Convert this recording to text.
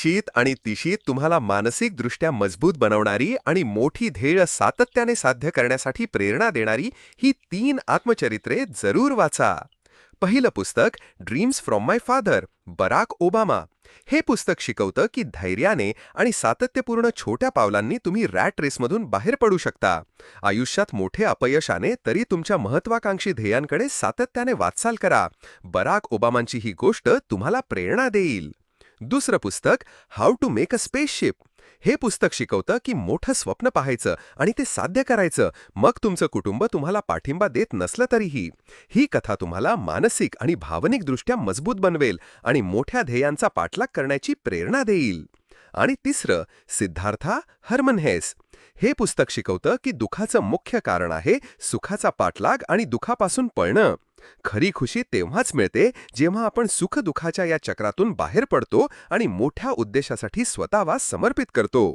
शीत आणि तिशीत तुम्हाला मानसिकदृष्ट्या मजबूत बनवणारी आणि मोठी ध्येय सातत्याने साध्य करण्यासाठी प्रेरणा देणारी ही तीन आत्मचरित्रे जरूर वाचा. पहिलं पुस्तक dreams from my father Barack Obama. हे पुस्तक शिकवतं की धैर्याने आणि सातत्यपूर्ण छोट्या पावलांनी तुम्ही रॅट रेसमधून बाहेर पडू शकता. आयुष्यात मोठे अपयशाने तरी तुमच्या महत्वाकांक्षी ध्येयांकडे सातत्याने वाटचाल करा. बराक ओबामांची ही गोष्ट तुम्हाला प्रेरणा देईल. दुसरं पुस्तक how to make a spaceship हे पुस्तक शिकवतं की मोठं स्वप्न पाहायचं आणि ते साध्य करायचं. मग तुमचं कुटुंब तुम्हाला पाठिंबा देत नसलं तरीही. ही कथा तुम्हाला मानसिक आणि भावनिकदृष्ट्या मजबूत बनवेल आणि मोठ्या ध्येयांचा पाठलाग करण्याची प्रेरणा देईल. आणि तिसरं सिद्धार्था हरमन हेस. हे पुस्तक शिकवतं की दुखाचं मुख्य कारण आहे सुखाचा पाठलाग आणि दुखापासून पळणं. खरी खुशी तेव्हाच मिळते जेव्हा आपण सुखदुखाच्या या चक्रातून बाहेर पडतो आणि मोठ्या उद्देशासाठी स्वतःला समर्पित करतो.